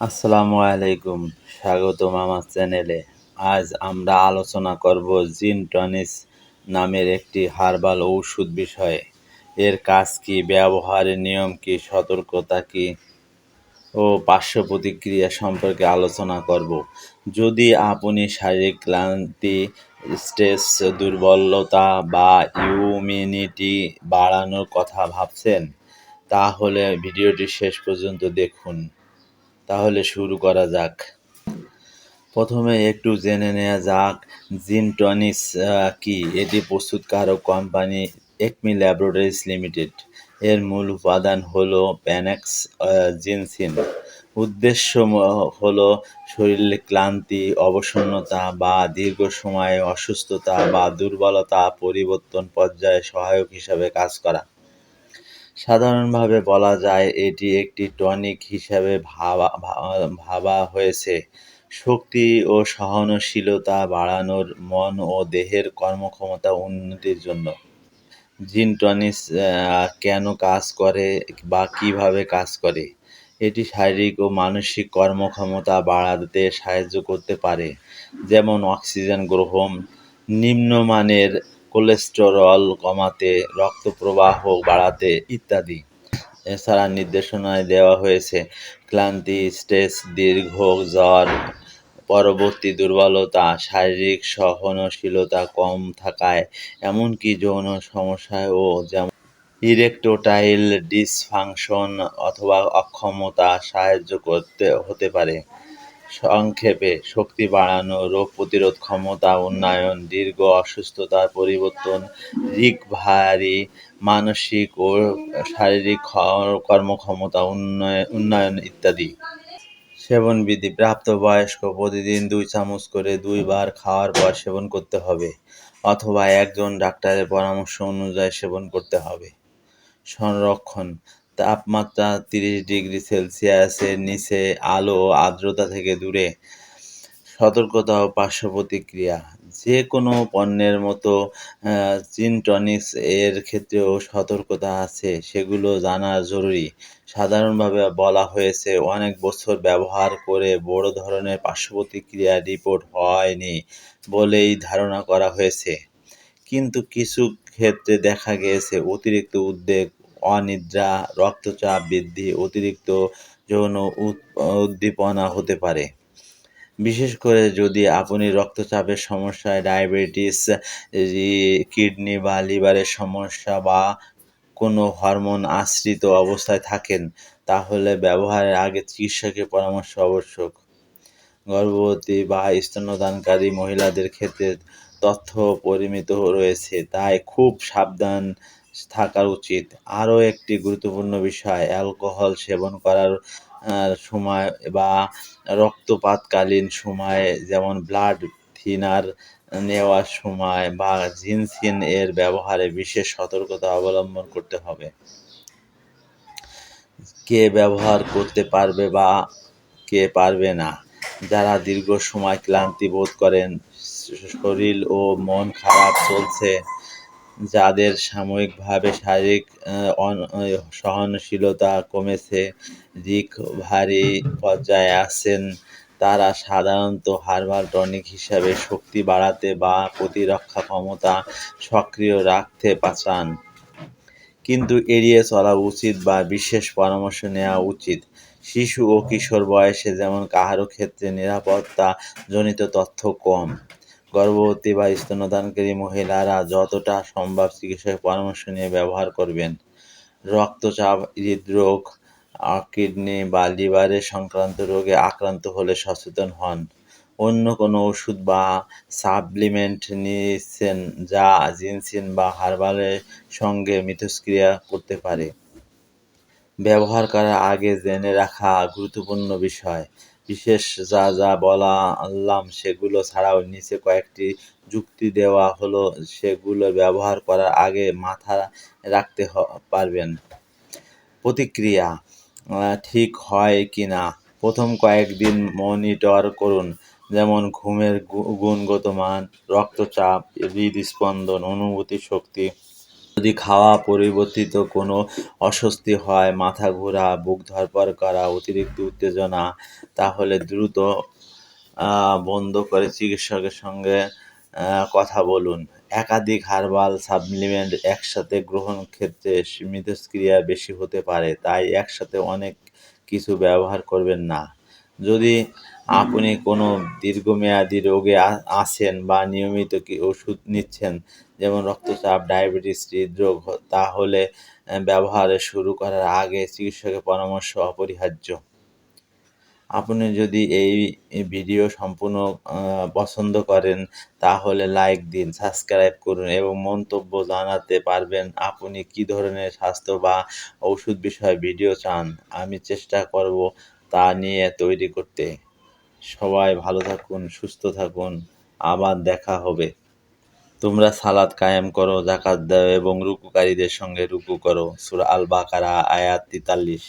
আসসালামু আলাইকুম স্বাগতম আমার চ্যানেলে। আজ আমরা আলোচনা করব জিন টনিস নামের একটি হার্বাল ঔষধ বিষয়ে। এর কাজ কি, ব্যবহারের নিয়ম কি, সতর্কতা কি ও পার্শ্ব প্রতিক্রিয়া সম্পর্কে আলোচনা করব। যদি আপনি শারীরিক ক্লান্তি, স্ট্রেস, দুর্বলতা বা ইমিউনিটি বাড়ানোর কথা ভাবছেন, তাহলে ভিডিওটি শেষ পর্যন্ত দেখুন। তাহলে শুরু করা যাক। প্রথমে একটু জেনে নেওয়া যাক, জিন টনিস কি? এটি প্রস্তুতকারক কোম্পানি একমি ল্যাবরেটরিজ লিমিটেড। এর মূল উপাদান হলো প্যানেক্স জিনসিন। উদ্দেশ্য হলো শরীরে ক্লান্তি, অবসন্নতা বা দীর্ঘ সময়ে অসুস্থতা বা দুর্বলতা পরিবর্তন পর্যায়ে সহায়ক হিসাবে কাজ করা। সাধারণভাবে বলা যায় এটি একটি টনিক হিসাবে ভাবা ভাবা হয়েছে। শক্তি ও সহনশীলতা বাড়ানোর মন ও দেহের কর্মক্ষমতা উন্নতির জন্য। জিন টনিস কেন কাজ করে বা কীভাবে কাজ করে? এটি শারীরিক ও মানসিক কর্মক্ষমতা বাড়াতে সাহায্য করতে পারে। যেমন অক্সিজেন গ্রহণ, নিম্নমানের কোলেস্টেরল কমাতে রক্ত প্রবাহ বাড়াতে ইত্যাদি। এছাড়া নির্দেশনায় দেওয়া হয়েছে, ক্লান্তি, স্ট্রেস, দীর্ঘ জ্বর, পরবর্তী দুর্বলতা, শারীরিক সহনশীলতা কম থাকায়, এমনকি যৌন সমস্যায় ও যেমন ইরেকটোটাইল ডিসফাংশন অথবা অক্ষমতা সাহায্য করতে, হতে পারে। সংক্ষেপে শক্তি বাড়ানো, রোগ প্রতিরোধ ক্ষমতা উন্নয়ন, দীর্ঘ অসুস্থতার পরিবর্তন রিকভারি মানসিক ও শারীরিক কর্মক্ষমতা উন্নয়ন উন্নয়ন ইত্যাদি। সেবনবিধি প্রাপ্তবয়স্ক প্রতিদিন দুই চামচ করে দুইবার খাওয়ার পর সেবন করতে হবে অথবা একজন ডাক্তারের পরামর্শ অনুযায়ী সেবন করতে হবে। সংরক্ষণ তাপমাত্রা তিরিশ ডিগ্রি সেলসিয়াসের নিচে, আলো ও আর্দ্রতা থেকে দূরে। সতর্কতা ও পার্শ্ব প্রতিক্রিয়া যে কোনো পণ্যের মতো জিন টনিক্স এর ক্ষেত্রেও সতর্কতা আছে, সেগুলো জানা জরুরি। সাধারণভাবে বলা হয়েছে, অনেক বছর ব্যবহার করে বড় ধরনের পার্শ্ব প্রতিক্রিয়া রিপোর্ট হয়নি বলেই ধারণা করা হয়েছে। কিন্তু কিছু ক্ষেত্রে দেখা গিয়েছে, অতিরিক্ত উদ্বেগ অনিদ্রা, রক্তচাপ বৃদ্ধি, অতিরিক্ত যৌন উদ্দীপনা হতে পারে। বিশেষ করে যদি আপনি রক্তচাপের সমস্যায় ডায়াবেটিস কিডনি বা লিভারের সমস্যা বা কোনো হরমোন আশ্রিত অবস্থায় থাকেন, তাহলে ব্যবহারের আগে চিকিৎসকের পরামর্শ আবশ্যক। গর্ভবতী বা স্তন্যদানকারী মহিলাদের ক্ষেত্রে তথ্য পরিমিত রয়েছে, তাই খুব সাবধান থাকা উচিত। আরও একটি গুরুত্বপূর্ণ বিষয়, অ্যালকোহল সেবন করার সময় বা রক্তপাতকালীন সময়ে, যেমন ব্লাড থিনার নেওয়ার সময় বা জিনসিন এর ব্যবহারে বিশেষ সতর্কতা অবলম্বন করতে হবে। কে ব্যবহার করতে পারবে বা কে পারবে না? যারা দীর্ঘ সময় ক্লান্তি বোধ করেন, শরীর ও মন খারাপ চলছে যাদের সাময়িকভাবে শারীরিক সহনশীলতা কমেছে রিকভারি পর্যায়ে আছেন, তারা সাধারণত হার্বাল টনিক হিসাবে শক্তি বাড়াতে বা প্রতিরক্ষা ক্ষমতা সক্রিয় রাখতে চান কিন্তু এড়িয়ে চলা উচিত বা বিশেষ পরামর্শ নেওয়া উচিত। শিশু ও কিশোর বয়সে যেমন কাহারও ক্ষেত্রে নিরাপত্তা জনিত তথ্য কম। গর্ভবতী বা স্তনদানকারী মহিলারা যতটা সম্ভব চিকিৎসকের পরামর্শ নিয়ে ব্যবহার করবেন। রক্তচাপ, হৃদরোগ কিডনি বা লিভারের সংক্রান্ত রোগে আক্রান্ত হলে সচেতন হন। অন্য কোনো ওষুধ বা সাপ্লিমেন্ট নিচ্ছেন যা জিনসিন বা হার্বালের সঙ্গে মিথস্ক্রিয়া করতে পারে। ব্যবহার করার আগে জেনে রাখা গুরুত্বপূর্ণ বিষয়। বিশেষ যা যা বলা আনলাম সেগুলো ছাড়াও নিচে কয়েকটি যুক্তি দেওয়া হলো, সেগুলো ব্যবহার করার আগে মাথা রাখতে পারবেন। প্রতিক্রিয়া ঠিক হয় কি না প্রথম কয়েকদিন মনিটর করুন, যেমন ঘুমের গুণগত মান, রক্তচাপ, হৃদস্পন্দন, অনুভূতি শক্তি যদি খাওয়া পরিবর্তিত কোনো অস্বস্তি হয়, মাথা ঘোরা, বুক ধড়ফড় করা, অতিরিক্ত উত্তেজনা, তাহলে দ্রুত বন্ধ করে চিকিৎসকের সঙ্গে কথা বলুন। একাধিক হার্বাল সাপ্লিমেন্ট একসাথে গ্রহণ ক্ষেত্রে মিথস্ক্রিয়া বেশি হতে পারে, তাই একসাথে অনেক কিছু ব্যবহার করবেন না। যদি আপনি কোনো দীর্ঘমেয়াদী রোগে আছেন বা নিয়মিত কি ওষুধ নিচ্ছেন, যেমন রক্তচাপ, ডায়াবেটিস, হৃদরোগ, তাহলে ব্যবহার শুরু করার আগে চিকিৎসকের পরামর্শ অপরিহার্য। আপনি যদি এই ভিডিও সম্পূর্ণ পছন্দ করেন, তাহলে লাইক দিন, সাবস্ক্রাইব করুন এবং মন্তব্য জানাতে পারবেন আপনি কী ধরনের স্বাস্থ্য বা ওষুধ বিষয়ে ভিডিও চান। আমি চেষ্টা করব তা নিয়ে তৈরি করতে। সবাই ভালো থাকুন, সুস্থ থাকুন। আবার দেখা হবে। তোমরা সালাদ কায়েম করো জাকাত দাও এবং রুকুকারীদের সঙ্গে রুকু করো। সুরা আল বাকারা আয়াত তেতাল্লিশ।